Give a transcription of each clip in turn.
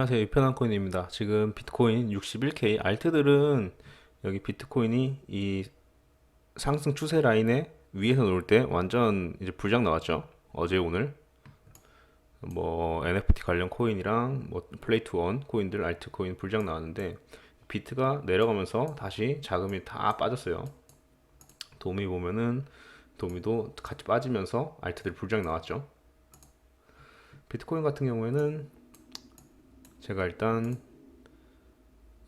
안녕하세요. 유편한 코인입니다. 지금 비트코인 61K 알트들은 여기 비트코인이 이 상승 추세 라인에 위에서 놓을 때 완전 이제 불장 나왔죠. 어제 오늘 뭐 NFT 관련 코인이랑 뭐 플레이 투원 코인들 알트 코인 불장 나왔는데 비트가 내려가면서 다시 자금이 다 빠졌어요. 도미 보면은 도미도 같이 빠지면서 알트들 불장 나왔죠. 비트코인 같은 경우에는 제가 일단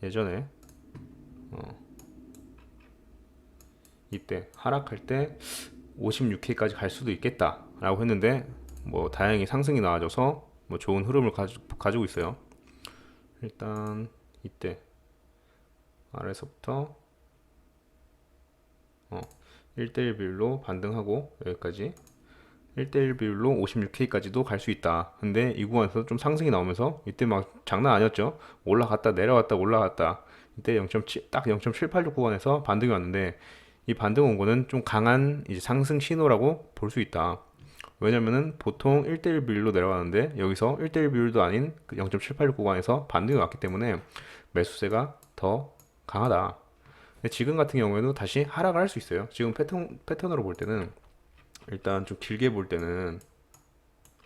예전에 어 이때 하락할 때 56K까지 갈 수도 있겠다 라고 했는데 뭐 다행히 상승이 나와줘서 뭐 좋은 흐름을 가지, 가지고 있어요. 일단 이때 아래서부터 어 1대1 비율로 반등하고 여기까지 1대1 비율로 56K까지도 갈 수 있다. 근데 이 구간에서 좀 상승이 나오면서 이때 막 장난 아니었죠. 올라갔다 내려갔다 올라갔다. 이때 0.7, 딱 0.786 구간에서 반등이 왔는데 이 반등 온 거는 좀 강한 이제 상승 신호라고 볼 수 있다. 왜냐면은 보통 1대1 비율로 내려가는데 여기서 1대1 비율도 아닌 그 0.786 구간에서 반등이 왔기 때문에 매수세가 더 강하다. 근데 지금 같은 경우에도 다시 하락을 할 수 있어요. 지금 패턴, 패턴으로 볼 때는 일단 좀 길게 볼 때는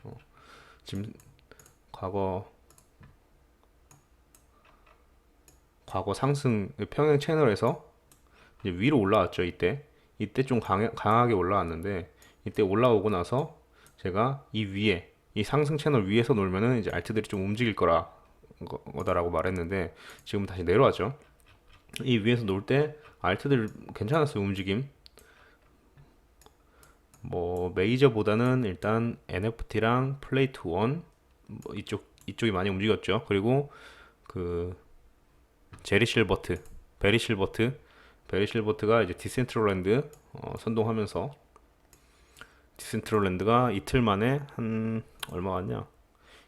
어, 지금 과거 과거 상승 평행 채널에서 위로 올라왔죠 이때. 이때 좀 강, 강하게 올라왔는데 이때 올라오고 나서 제가 이 위에 이 상승 채널 위에서 놀면은 이제 알트들이 좀 움직일 거라 거- 거다라고 말했는데 지금 다시 내려왔죠. 이 위에서 놀 때 알트들 괜찮았어요 움직임 뭐 메이저보다는 일단 NFT랑 플레이 투 원, 뭐 이쪽 이쪽이 많이 움직였죠. 그리고 그 제리 실버트, 베리 실버트, 베리 실버트가 이제 디센트럴랜드 어, 선동하면서 디센트럴랜드가 이틀 만에 한 얼마 갔냐?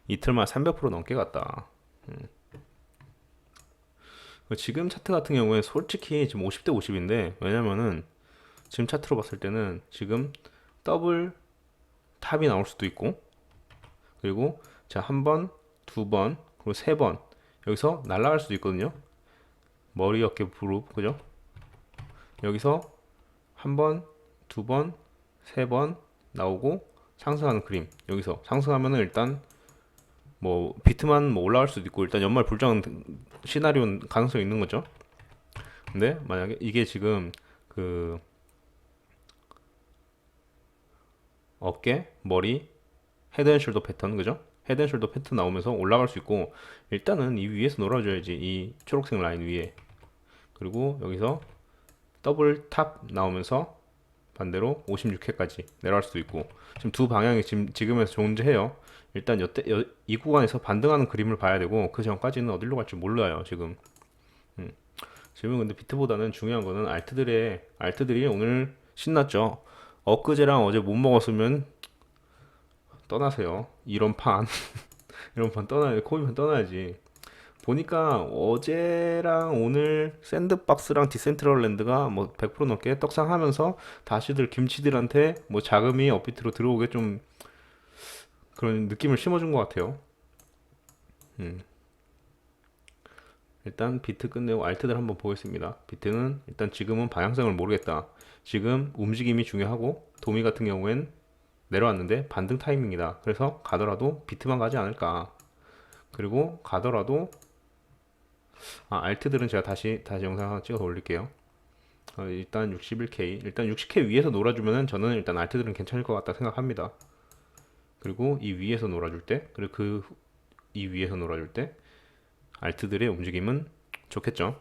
이틀 만에 300% 넘게 갔다. 음. 지금 차트 같은 경우에 솔직히 지금 50대 50인데 왜냐면은 지금 차트로 봤을 때는 지금 더블 탑이 나올 수도 있고 그리고 자 한 번, 두 번, 그리고 세 번 여기서 날아갈 수도 있거든요. 머리 어깨 무릎 그죠? 여기서 한 번, 두 번, 세 번 나오고 상승하는 그림 여기서 상승하면은 일단 뭐 비트만 뭐 올라갈 수도 있고 일단 연말 불장 시나리오 가능성이 있는 거죠. 근데 만약에 이게 지금 그 어깨, 머리, 헤드앤숄더 패턴 그죠? 헤드앤숄더 패턴 나오면서 올라갈 수 있고 일단은 이 위에서 놀아줘야지 이 초록색 라인 위에 그리고 여기서 더블 탑 나오면서 반대로 56회까지 내려갈 수도 있고 지금 두 방향이 지금 지금에서 존재해요. 일단 여태 여, 이 구간에서 반등하는 그림을 봐야 되고 그 전까지는 어디로 갈지 몰라요 지금. 음. 지금 근데 비트보다는 중요한 거는 알트들의 알트들이 오늘 신났죠. 엊그제랑 어제 못 먹었으면 떠나세요. 이런 판 이런 판 떠나야 코인판 떠나야지. 보니까 어제랑 오늘 샌드박스랑 디센트럴랜드가 뭐 100% 넘게 떡상하면서 다시들 김치들한테 뭐 자금이 업비트로 들어오게 좀 그런 느낌을 심어준 것 같아요. 음. 일단 비트 끝내고 알트들 한번 보겠습니다. 비트는 일단 지금은 방향성을 모르겠다. 지금 움직임이 중요하고 도미 같은 경우엔 내려왔는데 반등 타이밍이다. 그래서 가더라도 비트만 가지 않을까. 그리고 가더라도 아, 알트들은 제가 다시 다시 영상 찍어서 올릴게요. 어, 일단 61K 일단 60K 위에서 놀아주면은 저는 일단 알트들은 괜찮을 것 같다 생각합니다. 그리고 이 위에서 놀아줄 때 그리고 그 이 위에서 놀아줄 때 알트들의 움직임은 좋겠죠.